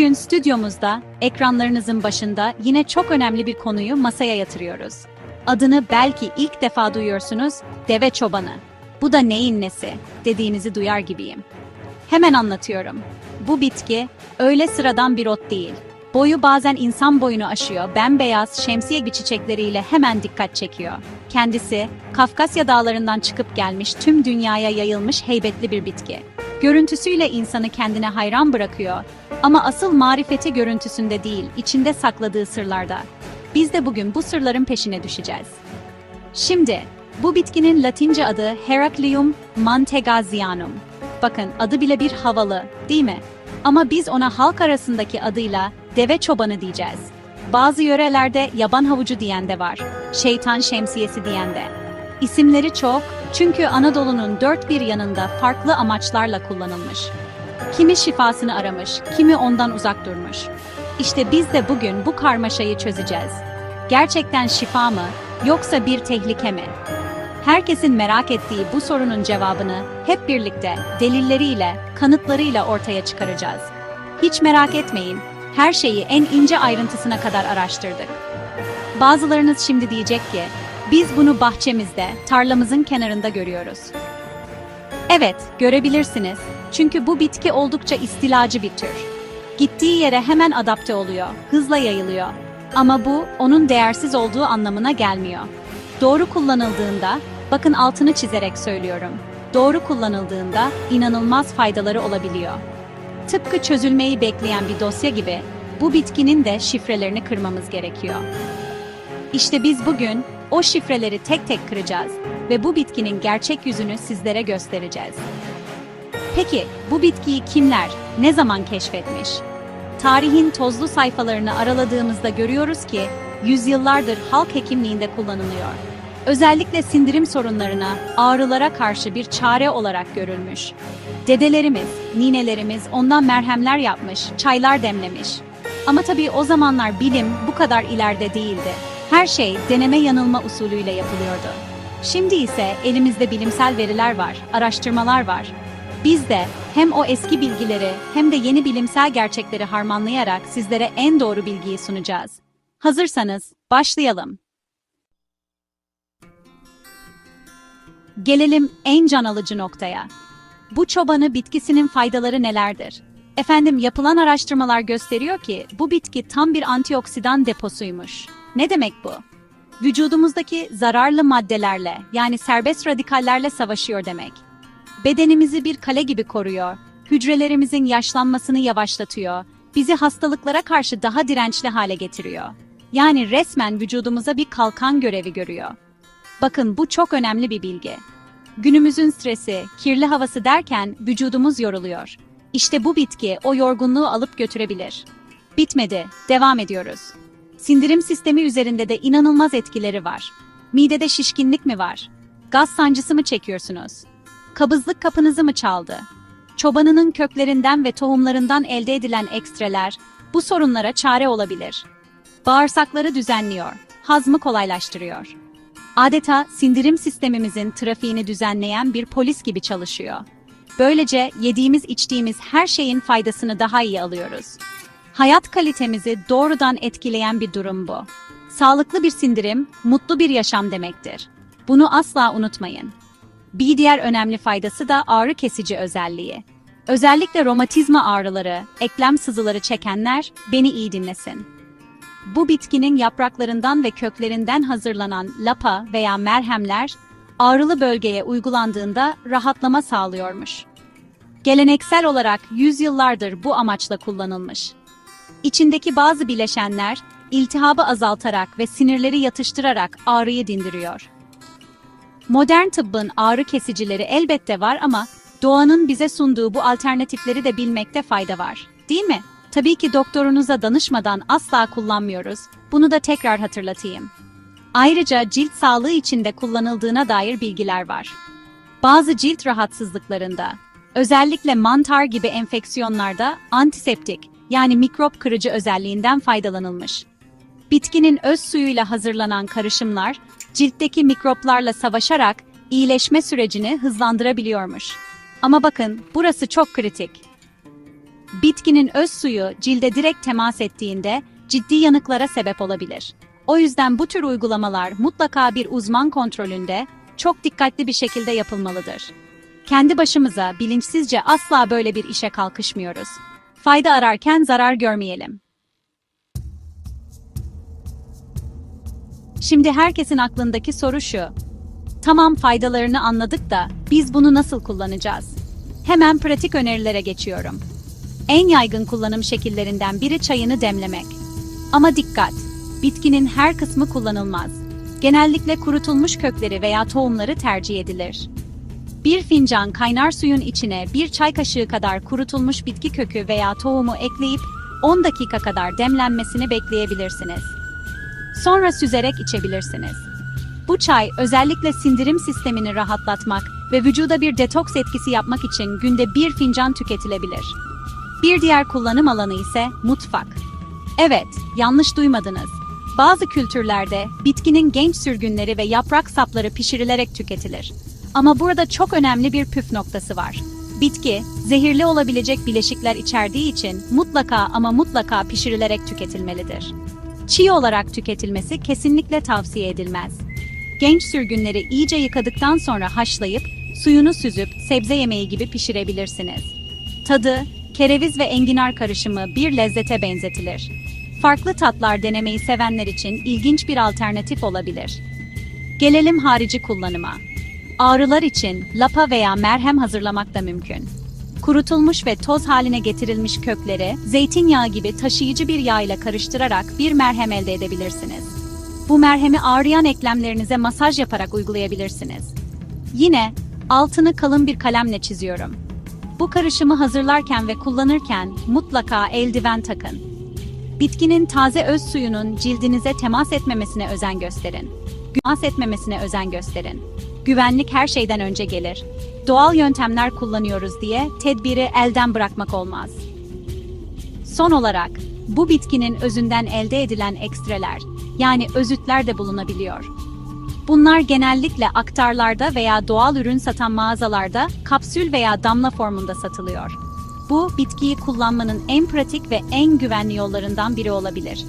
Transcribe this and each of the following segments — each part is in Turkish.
Bugün stüdyomuzda, ekranlarınızın başında yine çok önemli bir konuyu masaya yatırıyoruz. Adını belki ilk defa duyuyorsunuz, deve çobanı. Bu da neyin nesi dediğinizi duyar gibiyim. Hemen anlatıyorum. Bu bitki öyle sıradan bir ot değil. Boyu bazen insan boyunu aşıyor, bembeyaz şemsiye gibi çiçekleriyle hemen dikkat çekiyor. Kendisi, Kafkasya dağlarından çıkıp gelmiş tüm dünyaya yayılmış heybetli bir bitki. Görüntüsüyle insanı kendine hayran bırakıyor ama asıl marifeti görüntüsünde değil, içinde sakladığı sırlarda. Biz de bugün bu sırların peşine düşeceğiz. Şimdi, bu bitkinin Latince adı Heracleum mantegazianum. Bakın adı bile bir havalı, değil mi? Ama biz ona halk arasındaki adıyla deve çobanı diyeceğiz. Bazı yörelerde yaban havucu diyen de var, şeytan şemsiyesi diyen de. İsimleri çok çünkü Anadolu'nun dört bir yanında farklı amaçlarla kullanılmış. Kimi şifasını aramış, kimi ondan uzak durmuş. İşte biz de bugün bu karmaşayı çözeceğiz. Gerçekten şifa mı, yoksa bir tehlike mi? Herkesin merak ettiği bu sorunun cevabını hep birlikte delilleriyle, kanıtlarıyla ortaya çıkaracağız. Hiç merak etmeyin, her şeyi en ince ayrıntısına kadar araştırdık. Bazılarınız şimdi diyecek ki, biz bunu bahçemizde, tarlamızın kenarında görüyoruz. Evet, görebilirsiniz. Çünkü bu bitki oldukça istilacı bir tür. Gittiği yere hemen adapte oluyor, hızla yayılıyor. Ama bu onun değersiz olduğu anlamına gelmiyor. Doğru kullanıldığında, bakın altını çizerek söylüyorum. Doğru kullanıldığında inanılmaz faydaları olabiliyor. Tıpkı çözülmeyi bekleyen bir dosya gibi bu bitkinin de şifrelerini kırmamız gerekiyor. İşte biz bugün o şifreleri tek tek kıracağız ve bu bitkinin gerçek yüzünü sizlere göstereceğiz. Peki bu bitkiyi kimler, ne zaman keşfetmiş? Tarihin tozlu sayfalarını araladığımızda görüyoruz ki yüzyıllardır halk hekimliğinde kullanılıyor. Özellikle sindirim sorunlarına, ağrılara karşı bir çare olarak görülmüş. Dedelerimiz, ninelerimiz ondan merhemler yapmış, çaylar demlemiş. Ama tabii o zamanlar bilim bu kadar ileride değildi. Her şey deneme yanılma usulüyle yapılıyordu. Şimdi ise elimizde bilimsel veriler var, araştırmalar var. Biz de hem o eski bilgileri hem de yeni bilimsel gerçekleri harmanlayarak sizlere en doğru bilgiyi sunacağız. Hazırsanız başlayalım. Gelelim en can alıcı noktaya. Bu çobanı bitkisinin faydaları nelerdir? Efendim yapılan araştırmalar gösteriyor ki bu bitki tam bir antioksidan deposuymuş. Ne demek bu? Vücudumuzdaki zararlı maddelerle yani serbest radikallerle savaşıyor demek. Bedenimizi bir kale gibi koruyor, hücrelerimizin yaşlanmasını yavaşlatıyor, bizi hastalıklara karşı daha dirençli hale getiriyor. Yani resmen vücudumuza bir kalkan görevi görüyor. Bakın bu çok önemli bir bilgi. Günümüzün stresi, kirli havası derken vücudumuz yoruluyor. İşte bu bitki o yorgunluğu alıp götürebilir. Bitmedi, devam ediyoruz. Sindirim sistemi üzerinde de inanılmaz etkileri var. Midede şişkinlik mi var? Gaz sancısı mı çekiyorsunuz? Kabızlık kapınızı mı çaldı? Çobanının köklerinden ve tohumlarından elde edilen ekstreler bu sorunlara çare olabilir. Bağırsakları düzenliyor, hazmı kolaylaştırıyor. Adeta sindirim sistemimizin trafiğini düzenleyen bir polis gibi çalışıyor. Böylece yediğimiz içtiğimiz her şeyin faydasını daha iyi alıyoruz. Hayat kalitemizi doğrudan etkileyen bir durum bu. Sağlıklı bir sindirim, mutlu bir yaşam demektir. Bunu asla unutmayın. Bir diğer önemli faydası da ağrı kesici özelliği. Özellikle romatizma ağrıları, eklem sızıları çekenler beni iyi dinlesin. Bu bitkinin yapraklarından ve köklerinden hazırlanan lapa veya merhemler ağrılı bölgeye uygulandığında rahatlama sağlıyormuş. Geleneksel olarak yüzyıllardır bu amaçla kullanılmış. İçindeki bazı bileşenler iltihabı azaltarak ve sinirleri yatıştırarak ağrıyı dindiriyor. Modern tıbbın ağrı kesicileri elbette var ama doğanın bize sunduğu bu alternatifleri de bilmekte fayda var. Değil mi? Tabii ki doktorunuza danışmadan asla kullanmıyoruz. Bunu da tekrar hatırlatayım. Ayrıca cilt sağlığı için de kullanıldığına dair bilgiler var. Bazı cilt rahatsızlıklarında, özellikle mantar gibi enfeksiyonlarda antiseptik yani mikrop kırıcı özelliğinden faydalanılmış. Bitkinin öz suyuyla hazırlanan karışımlar ciltteki mikroplarla savaşarak iyileşme sürecini hızlandırabiliyormuş. Ama bakın burası çok kritik. bitkinin öz suyu cilde direkt temas ettiğinde ciddi yanıklara sebep olabilir. O yüzden bu tür uygulamalar mutlaka bir uzman kontrolünde çok dikkatli bir şekilde yapılmalıdır. Kendi başımıza bilinçsizce asla böyle bir işe kalkışmıyoruz. Fayda ararken zarar görmeyelim. Şimdi herkesin aklındaki soru şu. Tamam faydalarını anladık da biz bunu nasıl kullanacağız? Hemen pratik önerilere geçiyorum. En yaygın kullanım şekillerinden biri çayını demlemek. Ama dikkat! Bitkinin her kısmı kullanılmaz. Genellikle kurutulmuş kökleri veya tohumları tercih edilir. Bir fincan kaynar suyun içine bir çay kaşığı kadar kurutulmuş bitki kökü veya tohumu ekleyip 10 dakika kadar demlenmesini bekleyebilirsiniz. Sonra süzerek içebilirsiniz. Bu çay özellikle sindirim sistemini rahatlatmak ve vücuda bir detoks etkisi yapmak için günde bir fincan tüketilebilir. Bir diğer kullanım alanı ise mutfak. Evet, yanlış duymadınız. Bazı kültürlerde bitkinin genç sürgünleri ve yaprak sapları pişirilerek tüketilir. Ama burada çok önemli bir püf noktası var. Bitki, zehirli olabilecek bileşikler içerdiği için mutlaka ama mutlaka pişirilerek tüketilmelidir. Çiğ olarak tüketilmesi kesinlikle tavsiye edilmez. Genç sürgünleri iyice yıkadıktan sonra haşlayıp, suyunu süzüp sebze yemeği gibi pişirebilirsiniz. Tadı, kereviz ve enginar karışımı bir lezzete benzetilir. Farklı tatlar denemeyi sevenler için ilginç bir alternatif olabilir. Gelelim harici kullanıma. Ağrılar için lapa veya merhem hazırlamak da mümkün. Kurutulmuş ve toz haline getirilmiş kökleri, zeytinyağı gibi taşıyıcı bir yağ ile karıştırarak bir merhem elde edebilirsiniz. Bu merhemi ağrıyan eklemlerinize masaj yaparak uygulayabilirsiniz. Yine altını kalın bir kalemle çiziyorum. Bu karışımı hazırlarken ve kullanırken mutlaka eldiven takın. Bitkinin taze öz suyunun cildinize temas etmemesine özen gösterin. Temas etmemesine özen gösterin. Güvenlik her şeyden önce gelir. Doğal yöntemler kullanıyoruz diye tedbiri elden bırakmak olmaz. Son olarak, bu bitkinin özünden elde edilen ekstreler, yani özütler de bulunabiliyor. Bunlar genellikle aktarlarda veya doğal ürün satan mağazalarda kapsül veya damla formunda satılıyor. Bu, bitkiyi kullanmanın en pratik ve en güvenli yollarından biri olabilir.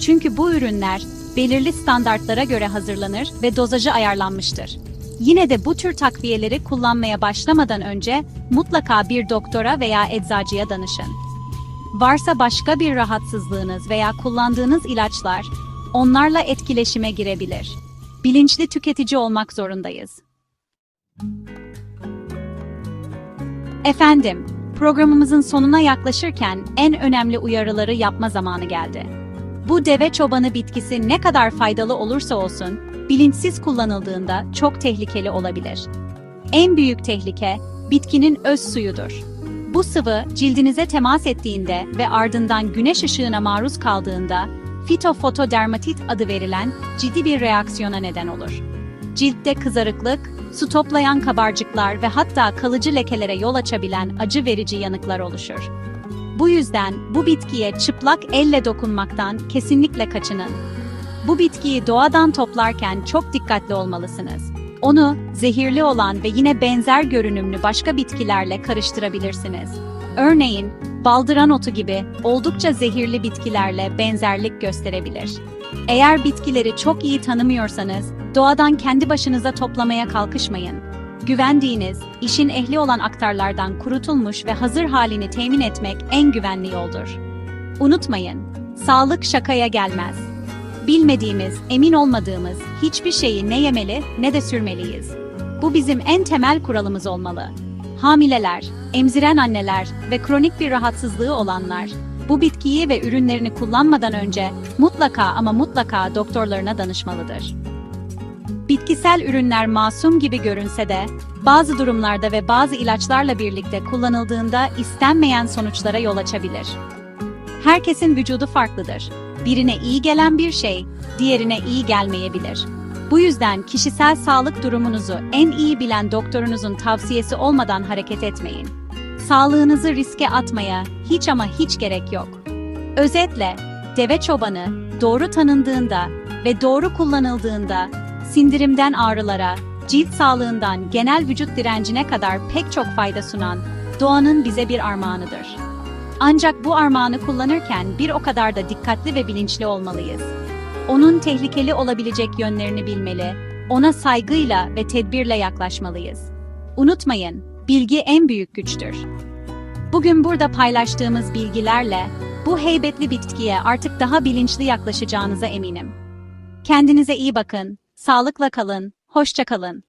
Çünkü bu ürünler belirli standartlara göre hazırlanır ve dozajı ayarlanmıştır. Yine de bu tür takviyeleri kullanmaya başlamadan önce mutlaka bir doktora veya eczacıya danışın. Varsa başka bir rahatsızlığınız veya kullandığınız ilaçlar onlarla etkileşime girebilir. Bilinçli tüketici olmak zorundayız. Efendim, programımızın sonuna yaklaşırken en önemli uyarıları yapma zamanı geldi. Bu deve çobanı bitkisi ne kadar faydalı olursa olsun, bilinçsiz kullanıldığında çok tehlikeli olabilir. En büyük tehlike bitkinin öz suyudur. Bu sıvı cildinize temas ettiğinde ve ardından güneş ışığına maruz kaldığında fitofotodermatit adı verilen ciddi bir reaksiyona neden olur. Ciltte kızarıklık, su toplayan kabarcıklar ve hatta kalıcı lekelere yol açabilen acı verici yanıklar oluşur. Bu yüzden bu bitkiye çıplak elle dokunmaktan kesinlikle kaçının. Bu bitkiyi doğadan toplarken çok dikkatli olmalısınız. Onu zehirli olan ve yine benzer görünümlü başka bitkilerle karıştırabilirsiniz. Örneğin baldıran otu gibi oldukça zehirli bitkilerle benzerlik gösterebilir. Eğer bitkileri çok iyi tanımıyorsanız doğadan kendi başınıza toplamaya kalkışmayın. Güvendiğiniz, işin ehli olan aktarlardan kurutulmuş ve hazır halini temin etmek en güvenli yoldur. Unutmayın, sağlık şakaya gelmez. Bilmediğimiz, emin olmadığımız hiçbir şeyi ne yemeli ne de sürmeliyiz. Bu bizim en temel kuralımız olmalı. Hamileler, emziren anneler ve kronik bir rahatsızlığı olanlar bu bitkiyi ve ürünlerini kullanmadan önce mutlaka ama mutlaka doktorlarına danışmalıdır. Bitkisel ürünler masum gibi görünse de bazı durumlarda ve bazı ilaçlarla birlikte kullanıldığında istenmeyen sonuçlara yol açabilir. Herkesin vücudu farklıdır. Birine iyi gelen bir şey, diğerine iyi gelmeyebilir. Bu yüzden kişisel sağlık durumunuzu en iyi bilen doktorunuzun tavsiyesi olmadan hareket etmeyin. Sağlığınızı riske atmaya hiç ama hiç gerek yok. Özetle, deve çobanı doğru tanındığında ve doğru kullanıldığında sindirimden ağrılara, cilt sağlığından genel vücut direncine kadar pek çok fayda sunan doğanın bize bir armağanıdır. Ancak bu armağanı kullanırken bir o kadar da dikkatli ve bilinçli olmalıyız. Onun tehlikeli olabilecek yönlerini bilmeli, ona saygıyla ve tedbirle yaklaşmalıyız. Unutmayın, bilgi en büyük güçtür. Bugün burada paylaştığımız bilgilerle bu heybetli bitkiye artık daha bilinçli yaklaşacağınıza eminim. Kendinize iyi bakın, sağlıkla kalın, hoşça kalın.